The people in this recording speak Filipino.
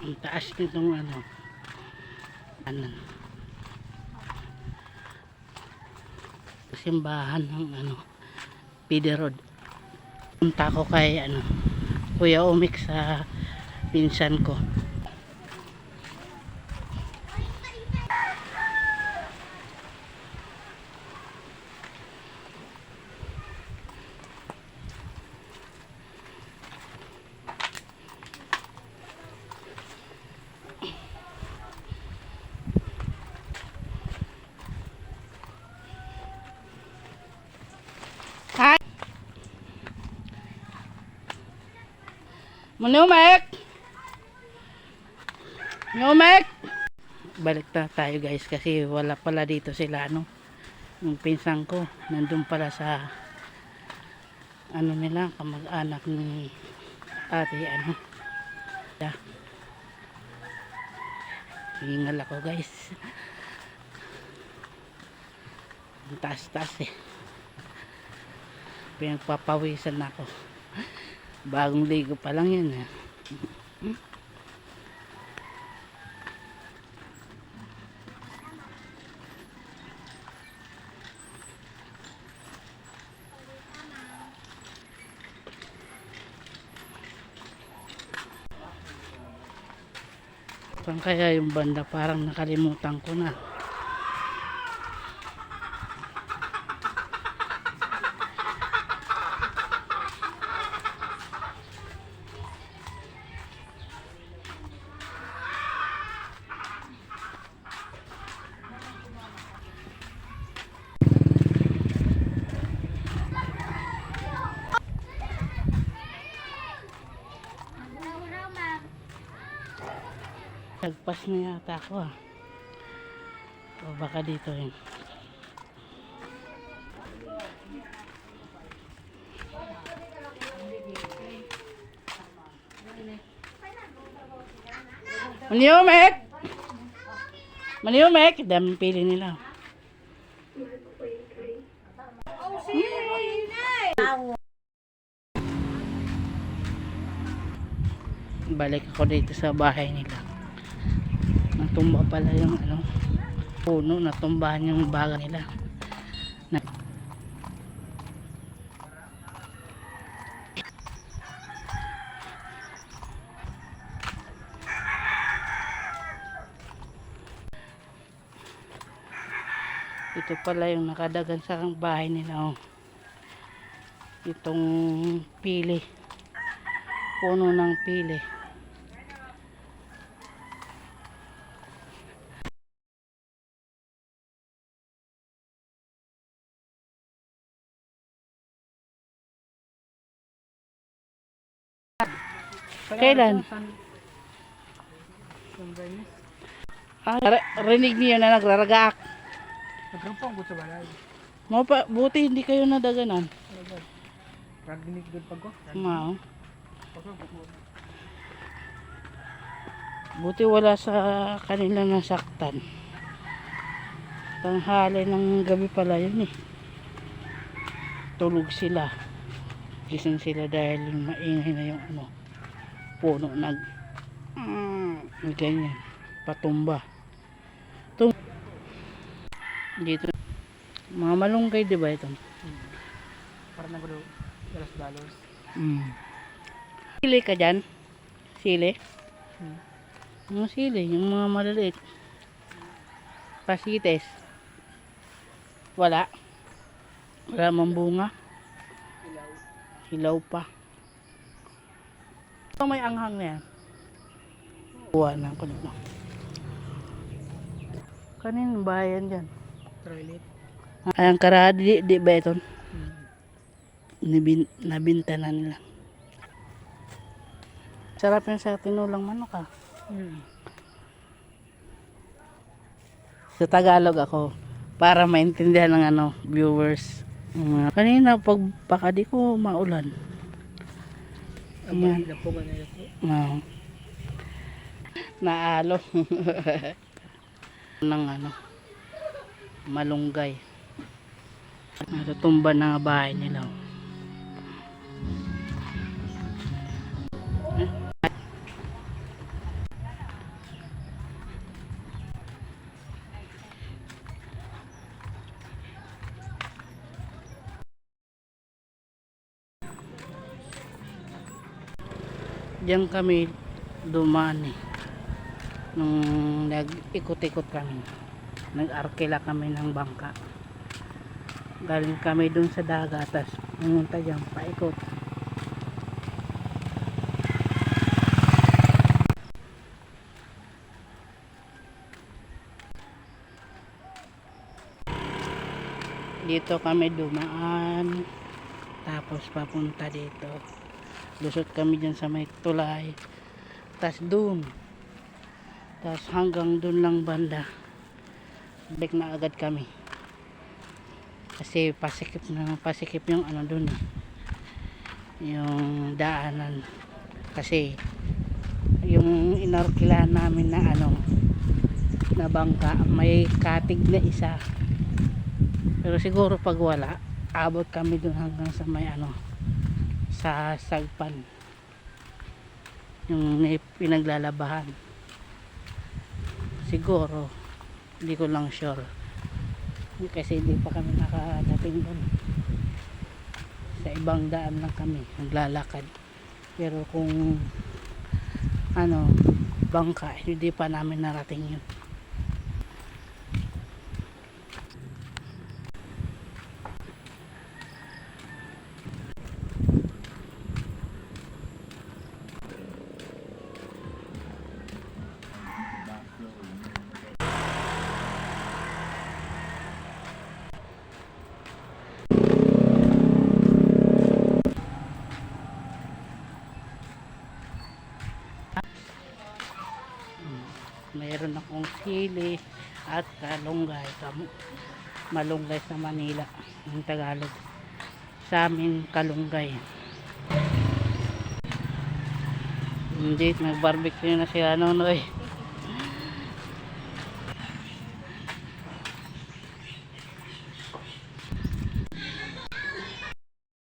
Ang taas nitong ano. Ano. Simbahan ng ano. Pide Road. Punta ko kay ano. Kuya Umik sa pinsan ko. Manumek! Manumek! Balik na tayo guys kasi wala pala dito sila ano. Yung pinsang ko nandun pala sa ano nila kamag-anak ni ate ano. Yeah. Hingal ako guys. Ang taas-taas eh pinagpapawisan na ako bagong ligo pa lang yan eh. Saan kaya yung banda parang nakalimutan ko na Lagpas na yata ako ah. O baka dito yun. Maniumek! Maniumek! Daming pili nila. Balik ako dito sa bahay nila. Natumba pala yung ano, puno, natumbahan yung baga nila. Ito pala yung nakadagan sa bahay nila. Oh. Itong pili. Puno ng pili. Kailan? Ah, rinig niyo na nagraragak. Nagkampang ko sa balay. Mo pa, buti hindi kayo nadaganan. Raginig doon pag ko. Mao. Buti wala sa kanila nasaktan. Tanghali ng gabi pala yun eh. Tulog sila. Gising sila dahil maingay na yung ano, puno nag mm, ganyan. Patumba. Tum dito. Mga malunggay di ba ito? Para na ko daw. Dalas dollars. Mm. Sili ka dyan? Sili? Hmm. Yung sili, yung mga maliliit. Pasites. Wala. Wala mang bunga. Hilaw pa. Ito may anghang na yan. Kuha na ko dito. Kanin bayan dyan. Toilet. Ay, ang karadi, di, di ba ito? Hmm. Nabin, nabinta na nila. Sarap yan sa tinulang manok ah. Hmm. Sa Tagalog ako para maintindihan ng ano viewers. Kanina pag baka di ko maulan. Ayan. No. Naalo. ng ano malunggay. Natutumba na bahay nila. Diyan kami dumaan eh. Nung nag-ikot-ikot kami. Nag-arkila kami ng bangka. Galing kami dun sa dagat. Tapos pumunta dyan, paikot. Dito kami dumaan. Tapos papunta dito. Lusot kami dyan sa may tulay. Tapos dun. Tapos hanggang dun lang banda. Balik na agad kami. Kasi pasikip na pasikip yung ano dun. Yung daanan. Kasi yung inarkilahan namin na ano na bangka may katig na isa pero siguro pag wala abot kami dun hanggang sa may ano sa sagpan. Yung pinaglalabahan. Siguro hindi ko lang sure. Kasi hindi pa kami nakadating dun. Sa ibang daan lang kami naglalakad. Pero kung ano bangka hindi pa namin narating yun mayroon akong sili at kalunggay. Malunggay sa Manila ng Tagalog. Sa amin kalunggay. Hindi nag barbecue na sila noon oy